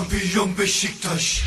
Şampiyon Beşiktaş.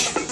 much.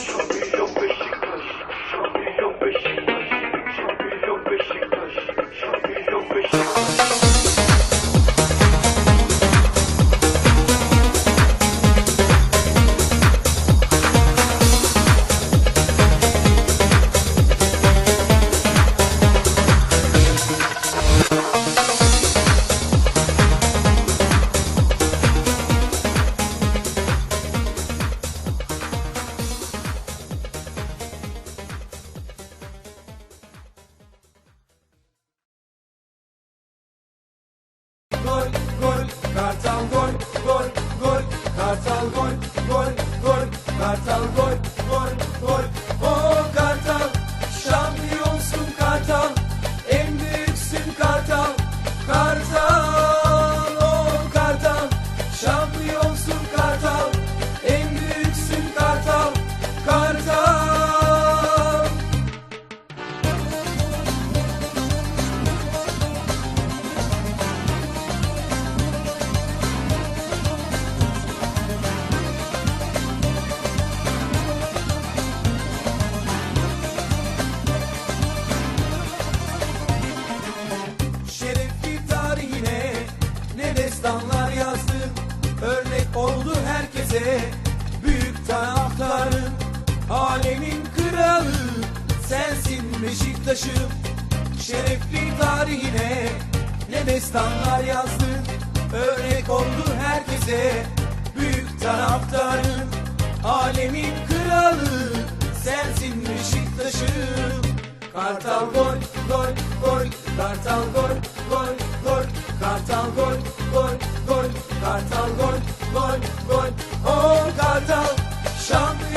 de büyük taraftarım Alemin kralı sensin Beşiktaş'ım Şerefli tarihine ne destanlar yazdın Örnek oldu herkese. Büyük taraftarım Alemin kralı sensin Beşiktaş'ım Kartal gol gol gol Kartal gol gol gol Kartal gol. Shock